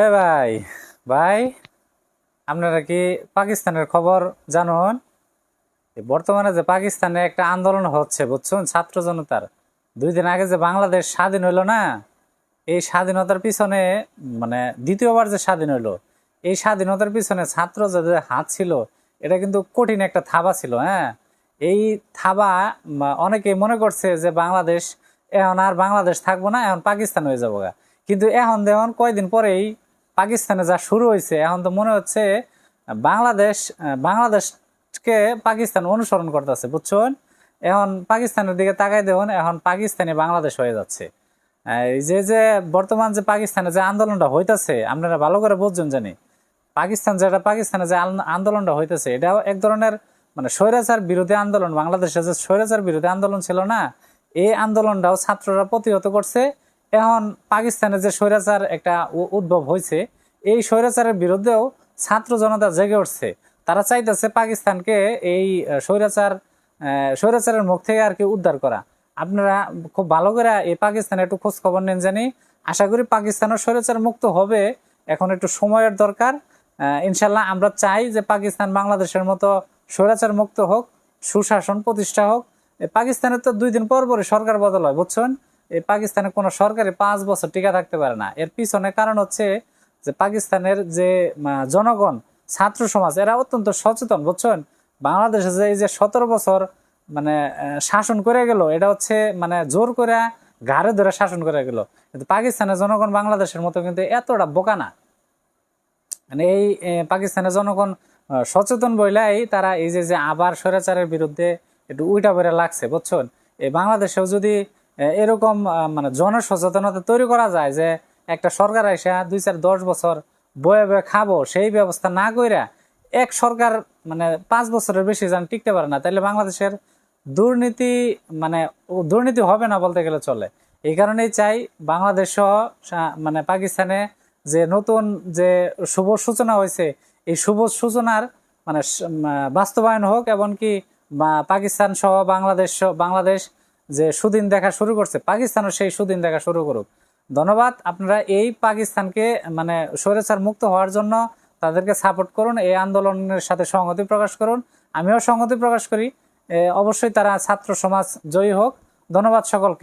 এ ভাই ভাই, আপনারা কি পাকিস্তানের খবর জানুন? বর্তমানে যে পাকিস্তানে একটা আন্দোলন হচ্ছে, বুঝছেন? ছাত্র জনতার। দুই দিন আগে যে বাংলাদেশ স্বাধীন হইল না, এই স্বাধীনতার পিছনে মানে দ্বিতীয়বার যে স্বাধীন হইল, এই স্বাধীনতার পিছনে ছাত্র যে হাত ছিল, এটা কিন্তু কঠিন একটা থাবা ছিল হ্যাঁ? এই থাবা অনেকে মনে করছে যে বাংলাদেশ, এখন আর বাংলাদেশ থাকব না, এখন পাকিস্তান হয়ে যাব। কিন্তু এখন দেখুন, কয়দিন পরেই পাকিস্তানে যা শুরু হয়েছে, এখন তো মনে হচ্ছে বাংলাদেশ বাংলাদেশকে পাকিস্তান অনুসরণ করতেছে, বুঝছেন? এখন পাকিস্তানের দিকে তাকাই দেখুন, এখন পাকিস্তানি বাংলাদেশ হয়ে যাচ্ছে। যে যে বর্তমান যে পাকিস্তানে যে আন্দোলনটা হইতেছে, আপনারা ভালো করে বুঝছেন জানি। পাকিস্তান যেটা, পাকিস্তানে যে আন্দোলনটা হইতেছে এটা এক ধরনের মানে স্বৈরাচার বিরোধী আন্দোলন। বাংলাদেশে যে স্বৈরাচার বিরোধী আন্দোলন ছিল না, এই আন্দোলনটাও ছাত্ররা প্রতিহত করছে এখন পাকিস্তানে যে স্বৈরাচার একটা উদ্ভব হয়েছে, এই স্বৈরাচারের বিরুদ্ধেও ছাত্র জনতা জেগে উঠছে। তারা চাইতেছে পাকিস্তানকে এই স্বৈরাচার স্বৈরাচারের মুখ থেকে আর কি উদ্ধার করা। আপনারা খুব ভালো করে এই পাকিস্তানে একটু খোঁজ খবর নেন জানি। আশা করি পাকিস্তানের স্বৈরাচার মুক্ত হবে। এখন একটু সময়ের দরকার। ইনশাল্লাহ আমরা চাই যে পাকিস্তান বাংলাদেশের মতো স্বৈরাচার মুক্ত হোক, সুশাসন প্রতিষ্ঠা হোক। পাকিস্তানের তো দুই দিন পর পরই সরকার বদল হয়, বুঝছেন? এই পাকিস্তানে কোনো সরকারি পাঁচ বছর টিকা থাকতে পারে না। এর পিছনে কারণ হচ্ছে যে পাকিস্তানের যে জনগণ, ছাত্র সমাজ, এরা অত্যন্ত সচেতন, বুঝছেন? বাংলাদেশে যে এই যে সতেরো বছর মানে শাসন করে গেল, এটা হচ্ছে মানে জোর করে ঘাড়ে ধরে শাসন করে গেল। কিন্তু পাকিস্তানের জনগণ বাংলাদেশের মতো কিন্তু এতটা বোকা না। মানে এই পাকিস্তানের জনগণ সচেতন বইলাই তারা এই যে যে আবার স্বৈরাচারের বিরুদ্ধে একটু উইটা বেড়ে লাগছে, বুঝছেন? এই বাংলাদেশেও যদি এরকম মানে জনসচেতনতা তৈরি করা যায় যে একটা সরকার এসে দুই চার দশ বছর বয়ে বয়ে খাব, সেই ব্যবস্থা না কইরা এক সরকার মানে পাঁচ বছরের বেশি যেন টিকতে পারে না। তাহলে বাংলাদেশের দুর্নীতি মানে দুর্নীতি হবে না বলতে গেলে চলে। এই কারণেই চাই বাংলাদেশ সহ মানে পাকিস্তানে যে নতুন যে শুভ সূচনা হয়েছে, এই শুভ সূচনার মানে বাস্তবায়ন হোক, এমনকি পাকিস্তান সহ বাংলাদেশ বাংলাদেশ যে সুদিন দেখা শুরু করছে, পাকিস্তানও সেই সুদিন দেখা শুরু করুক। ধন্যবাদ, আপনারা এই পাকিস্তানকে মানে স্বৈরাচার মুক্ত হওয়ার জন্য তাদেরকে সাপোর্ট করুন, এই আন্দোলনের সাথে সংহতি প্রকাশ করুন। আমিও সংহতি প্রকাশ করি অবশ্যই তারা ছাত্র সমাজ জয়ী হোক। ধন্যবাদ সকলকে।